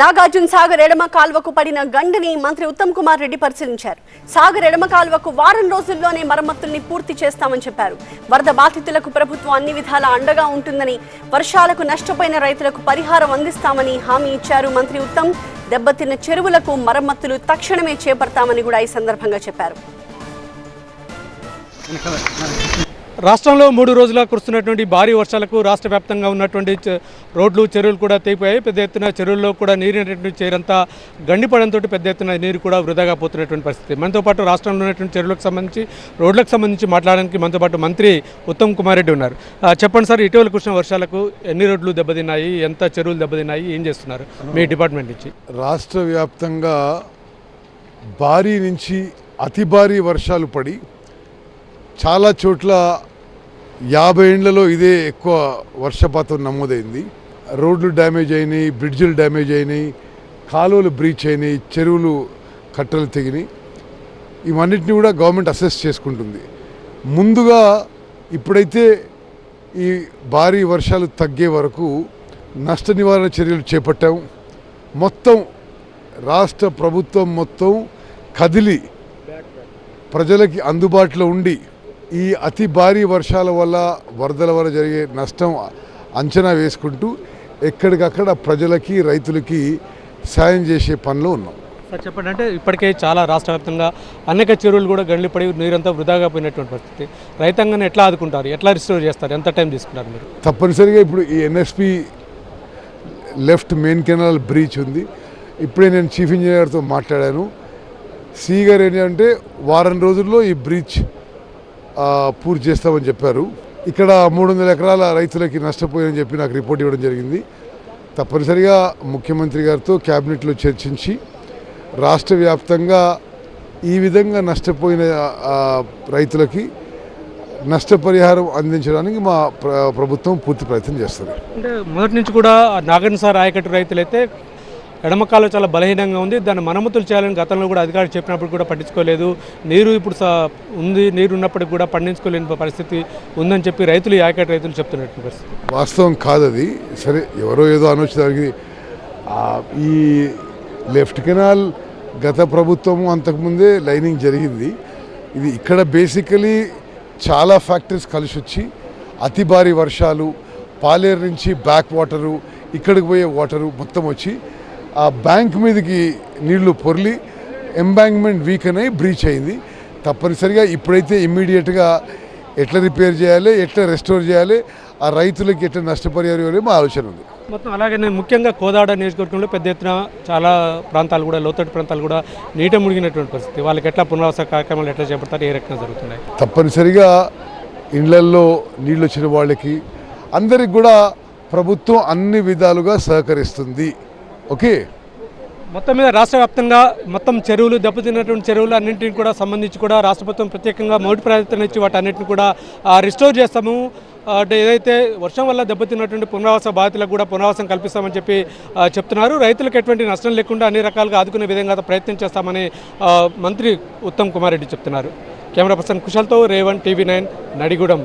నాగార్జున సాగర్ ఎడమ కాల్వకు పడిన గండిని మంత్రి ఉత్తమ్ కుమార్ రెడ్డి పరిశీలించారు. సాగర్ ఎడమ కాల్వకు వారం రోజుల్లోనే మరమ్మతుల్ని పూర్తి చేస్తామని చెప్పారు. వరద బాధితులకు ప్రభుత్వం అన్ని విధాల అండగా ఉంటుందని వర్షాలకు నష్టపోయిన రైతులకు పరిహారం అందిస్తామని హామీ ఇచ్చారు మంత్రి ఉత్తమ్. దెబ్బతిన్న చెరువులకు మరమ్మతులు తక్షణమే చేపడతామని కూడా ఈ సందర్భంగా చెప్పారు. రాష్ట్రంలో మూడు రోజుల కురుస్తున్నటువంటి భారీ వర్షాలకు రాష్ట్ర వ్యాప్తంగా ఉన్నటువంటి రోడ్లు చెరువులు కూడా తెగిపోయాయి. పెద్ద ఎత్తున చెరువుల్లో కూడా నీరినటువంటి చేరంతా గండిపడంతో పెద్ద ఎత్తున నీరు కూడా వృధాగా పోతున్నటువంటి పరిస్థితి. మనతో పాటు రాష్ట్రంలో ఉన్నటువంటి చెరువులకు సంబంధించి రోడ్లకు సంబంధించి మాట్లాడడానికి మనతో పాటు మంత్రి ఉత్తమ్ కుమార్ రెడ్డి ఉన్నారు. చెప్పండి సార్ ఇటీవల కురిసిన వర్షాలకు ఎన్ని రోడ్లు దెబ్బతిన్నాయి ఎంత చెరువులు దెబ్బతిన్నాయి ఏం చేస్తున్నారు మీ డిపార్ట్మెంట్ నుంచి? రాష్ట్ర వ్యాప్తంగా భారీ నుంచి అతి భారీ వర్షాలు పడి చాలా చోట్ల యాభై ఏండ్లలో ఇదే ఎక్కువ వర్షపాతం నమోదైంది. రోడ్లు డ్యామేజ్ అయినాయి బ్రిడ్జిలు డ్యామేజ్ అయినాయి కాలువలు బ్రీచ్ అయినాయి చెరువులు కట్టలు తెగినాయి. ఇవన్నిటిని కూడా గవర్నమెంట్ అసెస్ చేసుకుంటుంది. ముందుగా ఇప్పుడైతే ఈ భారీ వర్షాలు తగ్గే వరకు నష్ట నివారణ చర్యలు చేపట్టాము మొత్తం రాష్ట్ర ప్రభుత్వం మొత్తం కదిలి ప్రజలకి అందుబాటులో ఉండి ఈ అతి భారీ వర్షాల వల్ల వరదల వల్ల జరిగే నష్టం అంచనా వేసుకుంటూ ఎక్కడికక్కడ ప్రజలకి రైతులకి సాయం చేసే పనిలో ఉన్నాం. సార్ చెప్పండి. అంటే ఇప్పటికే చాలా రాష్ట్ర వ్యాప్తంగా అనేక చెరువులు కూడా గండిపడి నీరంతా వృధాగా పోయినటువంటి పరిస్థితి. రైతాంగాన్ని ఎట్లా ఆదుకుంటారు? ఎట్లా రిస్టోర్ చేస్తారు? ఎంత టైం తీసుకుంటారు మీరు? తప్పనిసరిగా ఇప్పుడు ఈ NSP left main canal breach ఉంది. ఇప్పుడే నేను చీఫ్ ఇంజనీర్తో మాట్లాడాను. సి గారు ఏంటంటే వారం రోజుల్లో ఈ బ్రీచ్ ఆ, పూర్తి చేస్తామని చెప్పారు. ఇక్కడ మూడు వందల ఎకరాల రైతులకి నష్టపోయారని చెప్పి నాకు రిపోర్ట్ ఇవ్వడం జరిగింది. తప్పనిసరిగా ముఖ్యమంత్రి గారితో క్యాబినెట్లో చర్చించి రాష్ట్ర వ్యాప్తంగా ఈ విధంగా నష్టపోయిన రైతులకి నష్టపరిహారం అందించడానికి మా ప్రభుత్వం పూర్తి ప్రయత్నం చేస్తుంది. అంటే మొదటి నుంచి కూడా నాగన్ సార్ ఆయకట్టు రైతులైతే ఎడమకాలం చాలా బలహీనంగా ఉంది. దాన్ని మరమ్మతులు చేయాలని గతంలో కూడా అధికారులు చెప్పినప్పుడు కూడా పట్టించుకోలేదు. నీరు ఇప్పుడు స- ఉంది. నీరు ఉన్నప్పటికీ కూడా పండించుకోలేని పరిస్థితి ఉందని చెప్పి రైతులు ఈ రైతులు చెప్తున్నట్టు పరిస్థితి. వాస్తవం కాదది. సరే ఎవరో ఏదో అనొచ్చేదానికి ఈ లెఫ్ట్ కెనాల్ గత ప్రభుత్వము అంతకుముందే లైనింగ్ జరిగింది. ఇది ఇక్కడ బేసికలీ చాలా ఫ్యాక్టరీస్ కలిసి వచ్చి అతి భారీ వర్షాలు పాలేరు నుంచి బ్యాక్ వాటరు ఇక్కడికి పోయే వాటరు మొత్తం వచ్చి ఆ బ్యాంక్ మీదకి నీళ్ళు పొర్లి ఎంబాంక్మెంట్ వీక్ అయి బ్రీచ్ అయింది. తప్పనిసరిగా ఇప్పుడైతే ఇమ్మీడియట్గా ఎట్లా రిపేర్ చేయాలి ఎట్లా రెస్టోర్ చేయాలి ఆ రైతులకి ఎట్లా నష్టపరిహారం ఇవ్వాలి మా ఆలోచన ఉంది. మొత్తం అలాగే నేను ముఖ్యంగా కోదాడ నియోజకవర్గంలో పెద్ద ఎత్తున చాలా ప్రాంతాలు కూడా లోతట్టు ప్రాంతాలు కూడా నీట మునిగినటువంటి పరిస్థితి. వాళ్ళకి ఎట్లా పునరావాస కార్యక్రమాలు ఎట్లా చేపడతారు ఏ రకంగా జరుగుతున్నాయి? తప్పనిసరిగా ఇండ్లల్లో నీళ్ళు వచ్చిన వాళ్ళకి అందరికి కూడా ప్రభుత్వం అన్ని విధాలుగా సహకరిస్తుంది. ఓకే. మొత్తం మీద రాష్ట్ర వ్యాప్తంగా మొత్తం చెరువులు దెబ్బతిన్నటువంటి చెరువులు అన్నింటిని కూడా సంబంధించి కూడా రాష్ట్ర ప్రభుత్వం ప్రత్యేకంగా మొదటి ప్రాధాన్యత ఇచ్చి వాటి అన్నింటిని కూడా రిస్టోర్ చేస్తాము. అంటే ఏదైతే వర్షం వల్ల దెబ్బతిన్నటువంటి పునరావాస బాధితులకు కూడా పునరావాసం కల్పిస్తామని చెప్పి చెప్తున్నారు. రైతులకు ఎటువంటి నష్టం లేకుండా అన్ని రకాలుగా ఆదుకునే విధంగా ప్రయత్నం చేస్తామని మంత్రి ఉత్తమ్ కుమార్ రెడ్డి చెప్తున్నారు. కెమెరా పర్సన్ కుశల్తో రేవన్ టీవీ నైన్ నడిగూడెం.